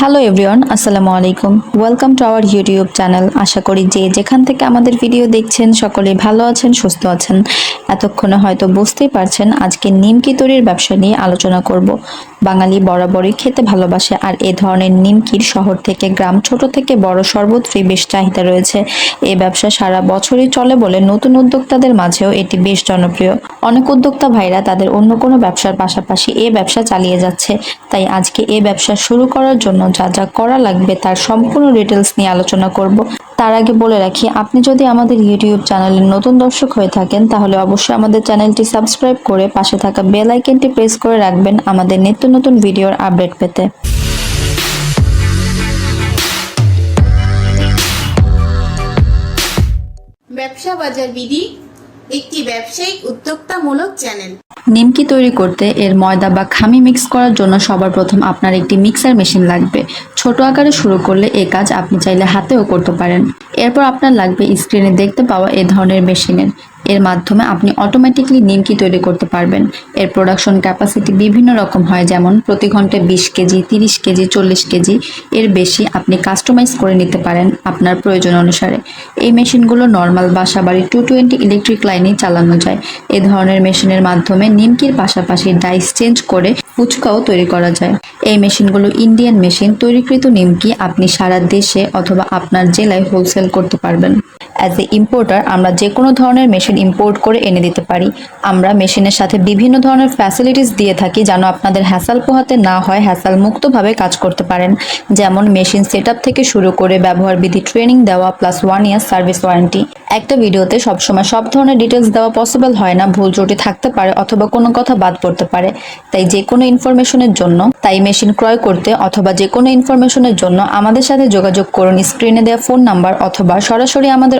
Hello everyone আসসালামু আলাইকুম welcome to our YouTube channel আশা করি যে যেখান থেকে আমাদের ভিডিও দেখছেন, সকলে ভালো আছেন, সুস্থ আছেন। এতক্ষণে হয়তো বুঝতেই পারছেন আজকে নিমকি তৈরির ব্যবসা নিয়ে আলোচনা করব। বাঙালি বরাবরই খেতে ভালোবাসে আর এ ধরনের নিমকির শহর থেকে গ্রাম ছোট থেকে বড় সর্বত্রই বেশ চাহিদা রয়েছে। এই ব্যবসা সারা বছরই চলে বলে নতুন উদ্যোক্তাদের মাঝেও এটি বেশ জনপ্রিয়। অনেক উদ্যোক্তা ভাইরা তাদের অন্য কোনো ব্যবসার পাশাপাশি এ ব্যবসা চালিয়ে যাচ্ছে। তাই আজকে এ ব্যবসা শুরু করার জন্য যা যা করা লাগবে তার সম্পূর্ণ ডিটেলস নিয়ে আলোচনা করব। তার আগে বলে রাখি, আপনি যদি আমাদের ইউটিউব চ্যানেলের নতুন দর্শক হয়ে থাকেন, তাহলে অবশ্যই আমাদের চ্যানেলটি সাবস্ক্রাইব করে পাশে থাকা বেল আইকনটি প্রেস করে রাখবেন আমাদের নিত্য নতুন ভিডিওর আপডেট পেতে। ব্যবসা বাজার বিধি, একটি ব্যবসায়িক উদ্যোক্তামূলক চ্যানেল নিমকি তৈরি করতে এর ময়দা বা খামি মিক্স করার জন্য সবার প্রথম আপনার একটি মিক্সার মেশিন লাগবে। ছোট আকারে শুরু করলে এ কাজ আপনি চাইলে হাতেও করতে পারেন। এরপর আপনার লাগবে স্ক্রিনে দেখতে পাওয়া এ ধরনের মেশিনের এর মাধ্যমে আপনি অটোমেটিকলি নিমকি তৈরি করতে পারবেন। এর প্রোডাকশন ক্যাপাসিটি বিভিন্ন রকম হয়, যেমন প্রতি ঘন্টায় বিশ কেজি, তিরিশ কেজি, চল্লিশ কেজি। এর বেশি আপনি কাস্টমাইজ করে নিতে পারেন আপনার প্রয়োজন অনুসারে। এই মেশিনগুলো নর্মাল বাসা বাড়ি টু টোয়েন্টি ইলেকট্রিক লাইনেই চালানো যায়। এ ধরনের মেশিনের মাধ্যমে নিমকির পাশাপাশি ডাইস চেঞ্জ করে ফুচকাও তৈরি করা যায়। এই মেশিনগুলো ইন্ডিয়ান মেশিন তৈরিকৃত নিমকি আপনি সারা দেশে অথবা আপনার জেলায় হোলসেল করতে পারবেন। অ্যাজ এ ইম্পোর্টার আমরা যে কোনো ধরনের মেশিন ইম্পোর্ট করে এনে দিতে পারি। আমরা মেশিনের সাথে বিভিন্ন ধরনের ফ্যাসিলিটিস দিয়ে থাকি যেন আপনাদের হ্যাসাল পোহাতে না হয় হ্যাসাল মুক্তভাবে কাজ করতে পারেন। যেমন মেশিন সেট থেকে শুরু করে ব্যবহার বিধি ট্রেনিং দেওয়া plus one year service warranty একটা ভিডিওতে সবসময় সব ধরনের ডিটেলস দেওয়া পসিবল হয় না, ভুল ত্রুটি থাকতে পারে অথবা কোনো কথা বাদ পড়তে পারে। তাই যে কোনো ইনফরমেশনের জন্য, তাই মেশিন ক্রয় করতে অথবা যে কোনো ইনফরমেশনের জন্য আমাদের সাথে যোগাযোগ করুন। স্ক্রিনে দেওয়া ফোন নাম্বার অথবা সরাসরি আমাদের